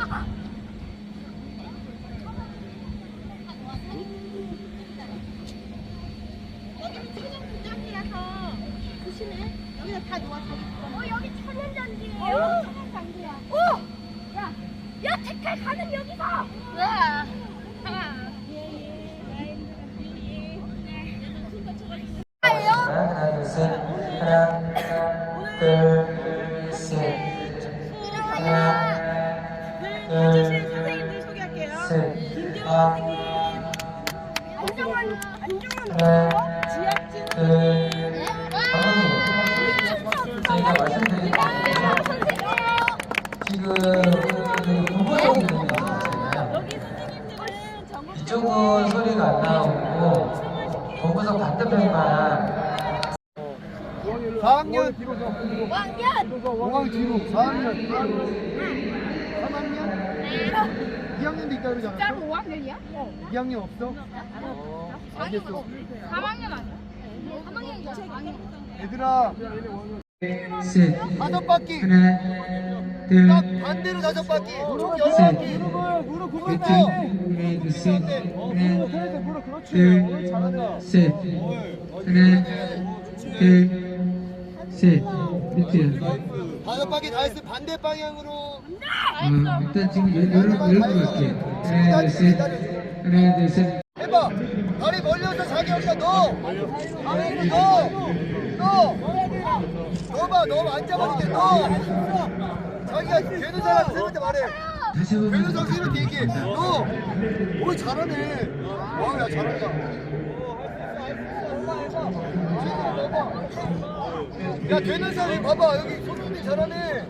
啊 啊 안정환 안정환 지학진 둘. 감독님, 저희가 말씀드린 거 지금. 여기 선생님들은 정말 이쪽은 소리가 안 나오고 본부석 반대편만 4학년 왕년 5학 뒤로 4학년 3학년 2학년도 있다 그러지 않았어? 5학년이야? 2학년 없어? 어, 알겠어. 3학년 아니야? 3학년이죠. 얘들아. 셋 다섯 바퀴 하나 딱둘 반대로 다섯 바퀴 총 여섯 셋. 바퀴 무릎 굽을 그치 때 하나 둘셋. 무릎 하나 무릎 그렇지 오늘 잘한다 둘셋 하나 둘 셋. 밑에 다섯 바퀴 다 했으면 반대 방향으로. 어, 일단 지금 열- 열어 열고 갈게 하나 둘 셋 하나 둘 셋 해봐. 다리 벌려서 자기 여기다 넣어. 다리를 넣어. 넣어. 넣어봐. 넣으면 안 잡아줄게. 넣어. 자기가 되는 사람 선생님한테 말해. 다시 되는 한번 선생님한테 얘기해. 넣어. 오 잘하네. 와야 잘한다. 야 되는 사람이 봐봐. 여기 손님이 잘하네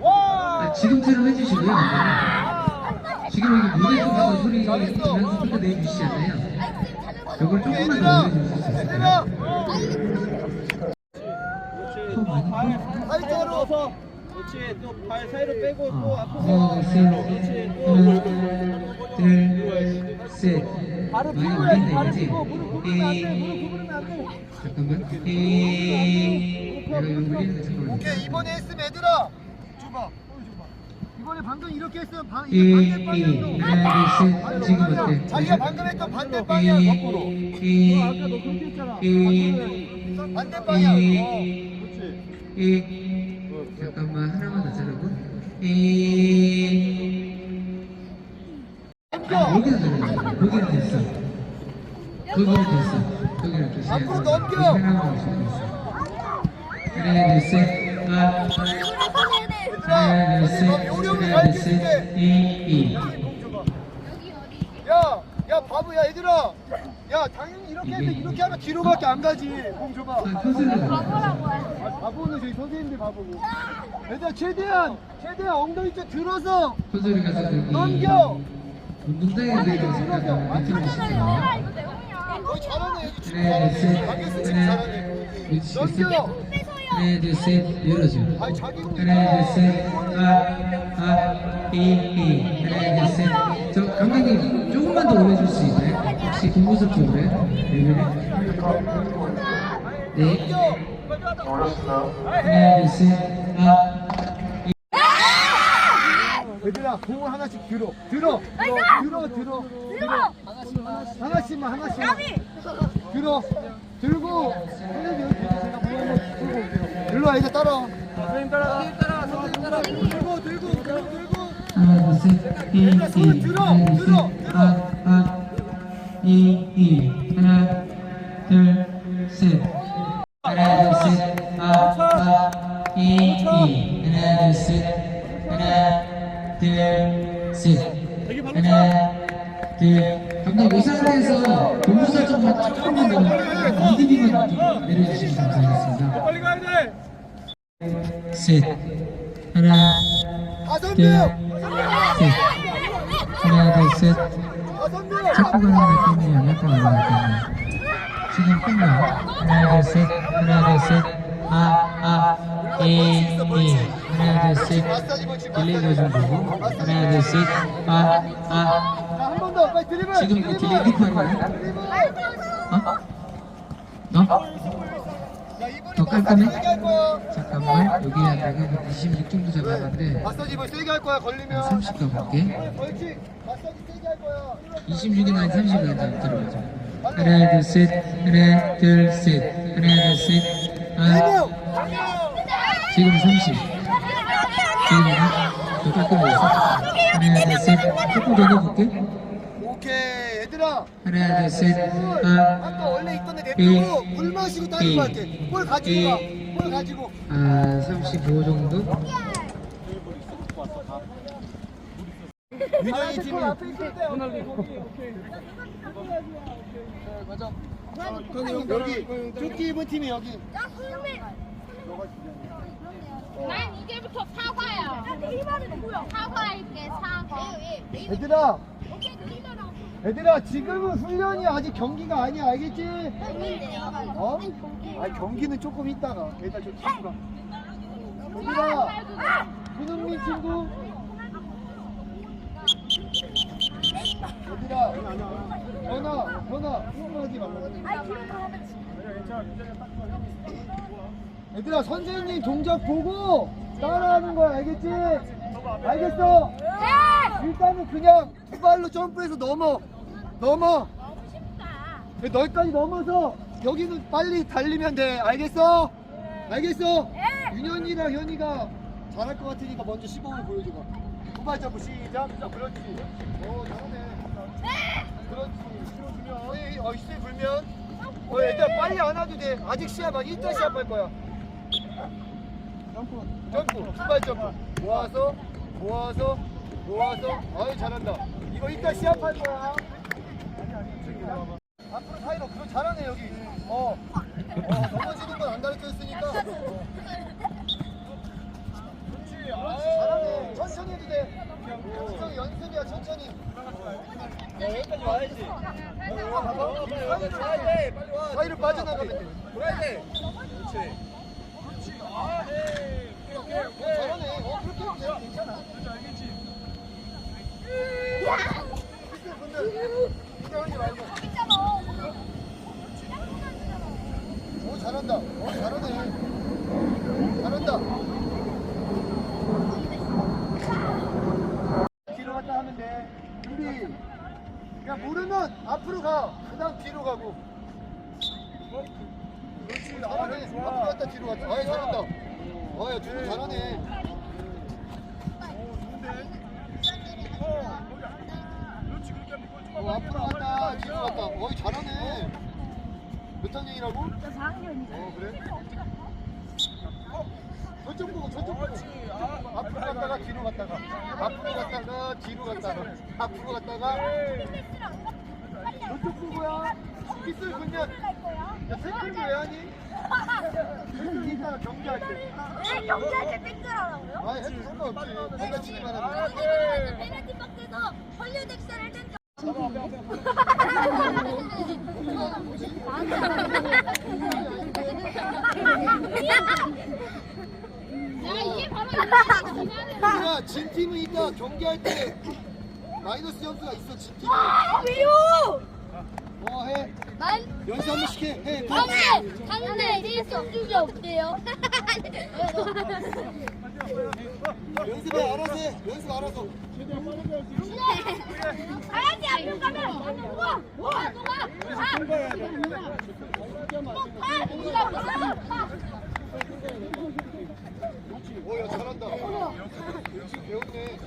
아와 아, 지금처럼 해주시고요. 지금 여기 무대 쪽에서 소리 지면서 소리가 내주시잖아요. 이걸 조금만 더 올려줄 수 있어요? 더 많이 살짝으로 그렇지. 또 발 사이로 빼고 또 어, 앞으로 하나, 셋, 그렇지. 또 하나, 둘, 셋. 많이 올린다 이거지? 에이, 잠깐만. 에이, 내가 이거 거 잠깐만. 오케이 이번에 했으면 얘들아. 줘봐. 이번에 방금 이렇게 했으면 방, 이제 반대 방향으로. 하나, 둘, 셋. 지금 어때? 자기가 방금 했던 반대 방향 거꾸로. 에이, 아까 너 그렇게 했잖아. 반대 방향 어. 에 아, 여기서 됐어. 거기는 됐어. 거기는 됐어. 앞으로 넘겨. 하나만 더 됐어. 하나, 둘, 셋. 아. 하나, 둘, 셋. 너 요령을 하나, 둘, 가르쳐줄게. 셋. 이, 이. 야, 야 바보야 얘들아 야 당연히 이렇게 해서 이렇게 하면 뒤로밖에 안 가지 공 줘봐 아, 컨셉을 아, 바보는 저희 선생님들 바보고 얘들아 최대한 최대한 엉덩이 쪽 들어서 컨셉을 가서 여기. 넘겨 운동장에 내려서 약간 밑으로 오시죠. 거의 잘하네 여기 지금 하나, 둘, 셋. 잘하네 강규수 지금 하나, 잘하네. 넘겨 하나, 둘, 셋. 열어줘. 아니 자기 하나, 둘, 셋. 아, 아, 이, 이. 하나, 둘, 셋. 저 감독님 조금만 더 올려줄 수 있나요? 혹시 김보석 쪽으로? 네. 네. 하나, 둘, 셋. 아, 얘들아 공을 하나씩 들어. 들어. 들어 들어. 들어 하나씩만 하나씩만. 들어. 들고. 선생님 여기 계세요. 제가 공 한번 들고 올게요 일로 와 이제 따라와. 선생님 따라가. 선생님 들고 들고 들고 들고 하나, 둘, 셋. 이, 이. 하나, 둘, 아, 이, 이. 하나, 둘, 셋. 하나, 둘, 셋. 아, 아, 이, 이. 하나, 둘, 셋. 하나, 둘, 셋. 하나, 둘. 감독님, 이 상태에서 동무사 좀만 조금만 더 미디미만 좀 내려주시면 감사하겠습니다. 빨리 가야 돼 셋. 하나, 다 셋. 하나, 둘, 셋. 다섯 명 자꾸 가는 거 때문에 약간 올라갈 때문에 지금 끝나 하나 둘셋 하나 둘셋 아, 아아이이 하나 둘셋 마사지 버치 딜레이 좀 보고 하나 둘셋아아 지금 그 딜레이 하는 거야? 어? 어? 더 깔끔해? 만 여기 한 내가 26 정도 잡아봤는데 마사지 이번 세게 할 거야, 걸리면. 30 가볼게 벌칙. 마사지 세게 할 거야. 26이나 한 30이 안 들어가죠 하나 둘셋 하나 둘셋 하나 둘셋 명. 지금 30 지금 더 깔끔해졌어 하나 둘셋 조금 더 넣어볼게 오케이. 얘들아. 하나 둘셋 볼. 하나 아까 원래 있던 애 이, 냅두고 물 마시고 다른 거 할게. 볼 가지고 가. 이. 볼 가지고. 아, 35 정도? 윤영이 팀이 여기 조끼 입은 팀이 여기. 난 이제부터 사과야. 사과할게, 사과. 얘들아 오케이, 이 말은 얘들아 지금은 훈련이 아직 경기가 아니야. 알겠지? 어? 아 경기는 조금 있다가. 얘들아 저 친구가 얘들아 손흥민 친구. 얘들아 현아 현아 흥분하지 말라고 얘들아 선생님 동작 보고 따라하는 거야. 알겠지? 알겠어? 일단은 그냥 두 발로 점프해서 넘어 넘어. 너기까지 넘어서 여기는 빨리 달리면 돼. 알겠어? 알겠어? 윤현이랑 현이가 잘할 것 같으니까 먼저 시범을 보여줘봐 두발 점프 시작. 자, 그렇지. 어 잘하네. 그렇지. 실어주면 어이 어 시세 불면. 어 얘들아 빨리 안 와도 돼. 아직 시합 안 이따 시합 할 거야. 점프. 점프. 두발 점프. 모아서 모아서 모아서. 아유 잘한다. 이거 이따 시합 할 거야 앞으로 사이로 그거 잘하네 여기. 어, 어 넘어지는 건 안 가르쳐 줬으니까. 어. 그렇지. 잘하네. 천천히 해도 돼. 지금 연습이야 천천히. 여기까지 와야지. 사이로 사이로 빠져나가면 돼. 돌아야 돼. 그렇지. 4학년이라고? 나 4학년이야. 어 그래? 어? 저쪽 보고 저쪽 보고 앞으로 갔다가 뒤로 갔다가 앞으로 갔다가 뒤로 갔다가 앞으로 갔다가 저쪽 보고야 키스 그냥 야 생글 왜 하니? 이따가 경기할 때 경기할 때 땡겨라고요? 아 해도 상관없지 내가 치기 바라면 페널티 박스에서 헐리우드 엑셀을 땡겨 야, 진 팀은 이따 경기할 때 마이너스 점수가 있어, 진 팀은. 왜요? 어, 해. 난 연습 한 번씩 해. 해. 이길 수 없는 게 없대요. 연습해, 알아서 해. 연습 알아서. 가야지 앞으로 가면 누가 누가 누가 가. 가 누가 누가 오, 야, 잘한다. 역시 배웠네.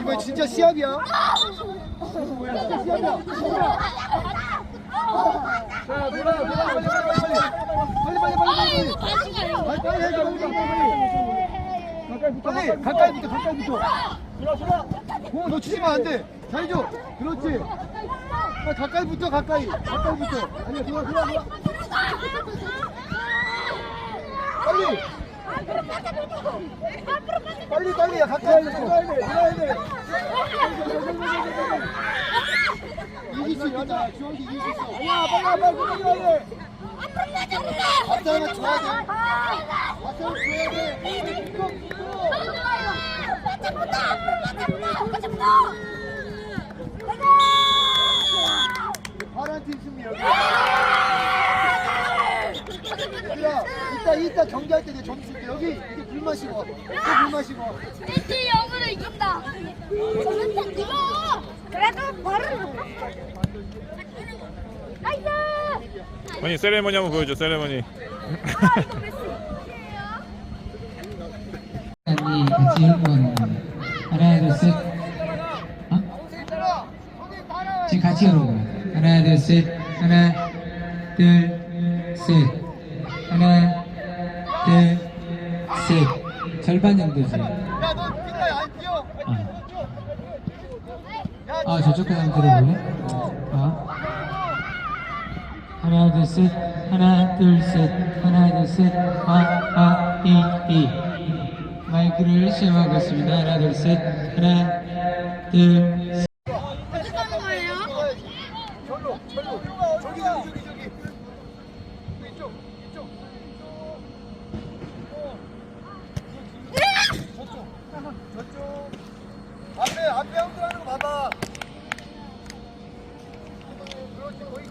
이거 진짜 시합이야? 진짜 시합이야. 자, 놀아, 놀아. 빨리, 빨리, 빨리. 빨리, 빨리, 빨리, 빨리. 빨리, 빨리 해, 빨리, 빨리. 빨리, 가까이 붙어, 가까이 붙어. 들어, 들어. 공 놓치면 안 돼. 잘 줘. 그렇지. 빨리 가까이 붙어, 가까이. 가까이 붙어. 아니야, 들어, 들어, 들어. 빨리. 빨리, 빨리. 야, 가까이 붙어. 들어야 돼, 들어야 돼. 이길 수 있다. 주원이 이길 수 있어. 야, 빨리, 와, 빨리, 빨리, 빨리. 박수 하나 줘야 돼. 박수 하나 줘야 돼. 이거, 이거. 파란 팀 승리 여기. 야, 이따 이따 경기할 때 내 점수 줄게. 여기 이게 물 마시고, 이게 마시고. 1대 0으로 이긴다. 저는 이거. 그래도 바로. 나이스. 아니 세레머니 한번 보여줘 세레머니. 아 이거 메시예요. 아니 지금 하나 둘 셋. 같이 읽어 하나 둘 셋. 하나 둘 셋. 하나 둘 셋. 절반 정도지 야, 너 뛰어, 안 뛰어. 어. 아 저쪽 사람 들어볼래? 어? 하나 둘 셋. 하나 둘 셋. 하나 둘 셋. 아 아 이 이. 마이크를 시험하겠습니다. 하나 둘 셋. 하나 둘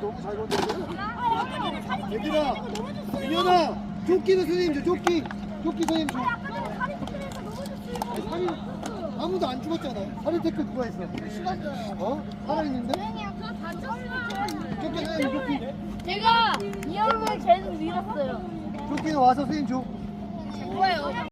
너무 잘 건드려. 얘들아, 민현아, 조끼는 선생님 줘, 조끼. 조끼 선생님 줘. 아 아니, 살인, 아무도 안 죽었잖아. 살인 태클 누가 했어? 어? 살아있는데? 조끼 선생님, 조끼. 제가 이 형을 계속 밀었어요 조끼는 와서 선생님 줘. 뭐예요?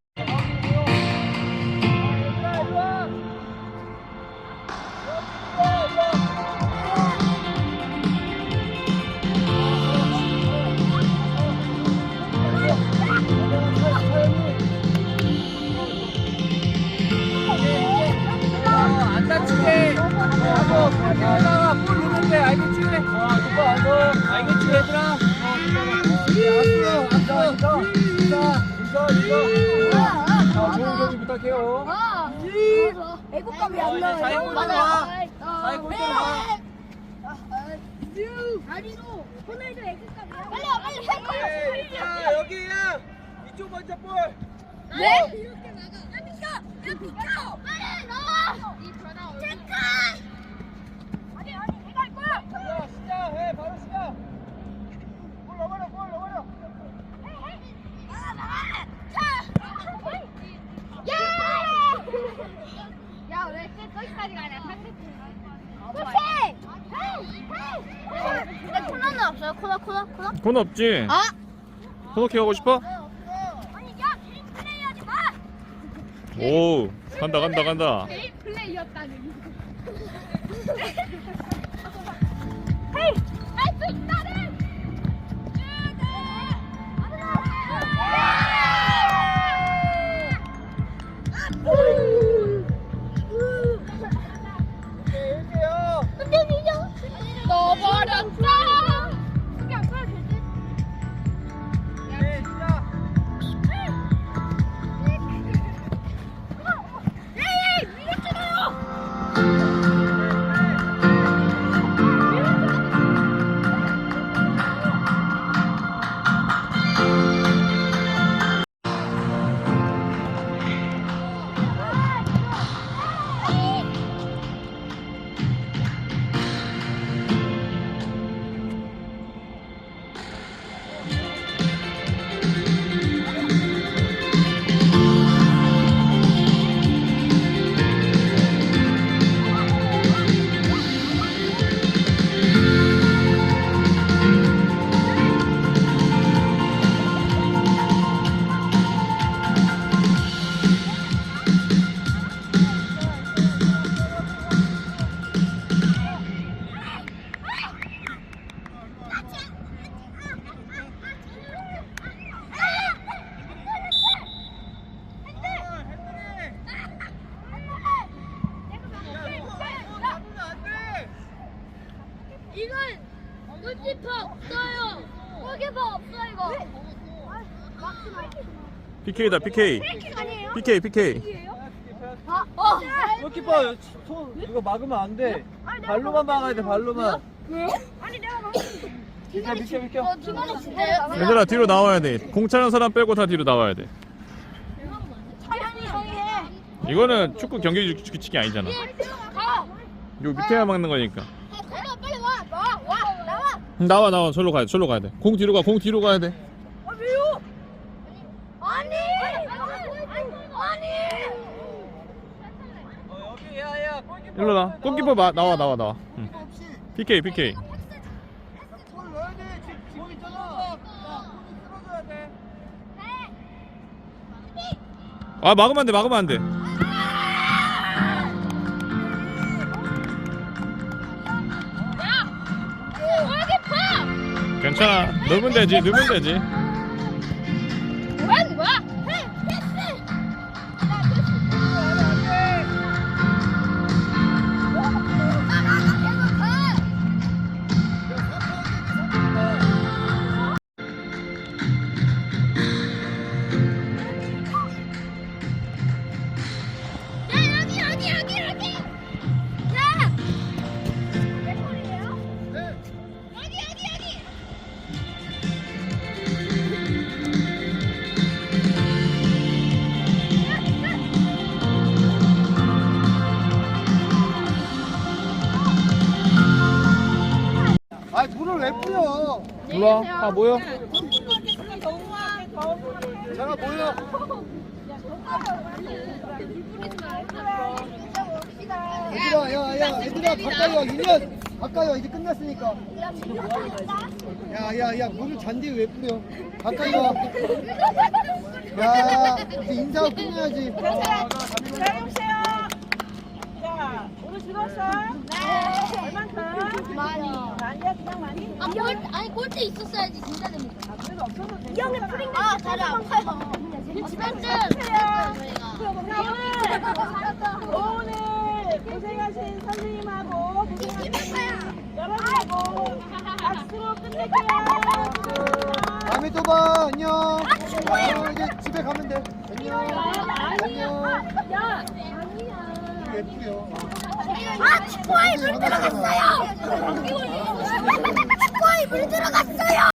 애국감이 안 나와요. 사이코 좀 와. 사이코 좀 와. 다리로 호날두 애국감이야. 빨리 와, 빨리 해. 자 여기야 이쪽 먼저 볼 네? 이렇게 나가. 야 비켜, 야 비켜. 빨리 나와. 이 전화 체크. 아니 아니 내가 할 거야. 자 시작해 바로 시작 골 넣어버려, 골 넣어버려. 나가 나가. 차. 야. 야, 왜 거기까지 가냐? 근데 코너는 없어요? 코너, 코너, 코너? 돈 없지? 아! 코너킥 하고 싶어? 아니, 야, 개인 플레이 하지 마! 오 간다 간다 간다 개인 플레이였다는. 헤이! 할수 있다는! 선생 너버 PK다 PK. 아니에요? PK PK. 아, 어. 골키퍼 손 이거 막으면 안 돼. 발로만 막아야 돼, 발로만. 아니 내가 막. 비켜, 비켜, 비켜. 어, 진짜요? 얘들아 뒤로 나와야 돼. 공 차는 사람 빼고 다 뒤로 나와야 돼. 차연이 형이 해. 이거는 축구 경기 규- 규칙이 아니잖아. 가. 요 밑에만 막는 거니까. 아, 가라 빨리 와. 와, 와, 나와. 나와 나와 절로 가야 돼. 절로 가야 돼. 공 뒤로 가. 공 뒤로 가야 돼. 아, 왜요? 아니. 아니. 여기, 야, 야, 골키퍼. 일로 나. 골키퍼 마, 나와 나와 나와. 응. PK PK. 아 막으면 안 돼. 막으면 안 돼. 골키퍼. 괜찮아. 넣으면 되지. 넣으면 되지. 아 모여. 잠깐 모여. 얘들아, 야, 야, 얘들아, 가까이 와. 1년 가까이 와. 이제 끝났으니까. 야, 야, 야, 물을 잔디에 왜 뿌려? 가까이 와. 야, 이제 인사하고 끝내야지. 잘 오세요. 자, 오늘 즐거웠어요? 네. 얼만큼? 많이. 많이야, 그냥 많이? 아, 골, 아니 골대 있었어야지 진짜 재밌다. 아, 그래도 없어도 돼. 이 형의 프링 아, 다리 아파요. 자, 저희가. 오늘 고생하신 선생님하고 고생하신 여러분하고 박수로 끝낼게요. 다음에 또 봐. 안녕. 어, 이제 집에 가면 돼. 안녕. 안녕. 야, 왜 뿌려? 아, 축구화에 물 들어갔어요. 축구화에 물 들어갔어요.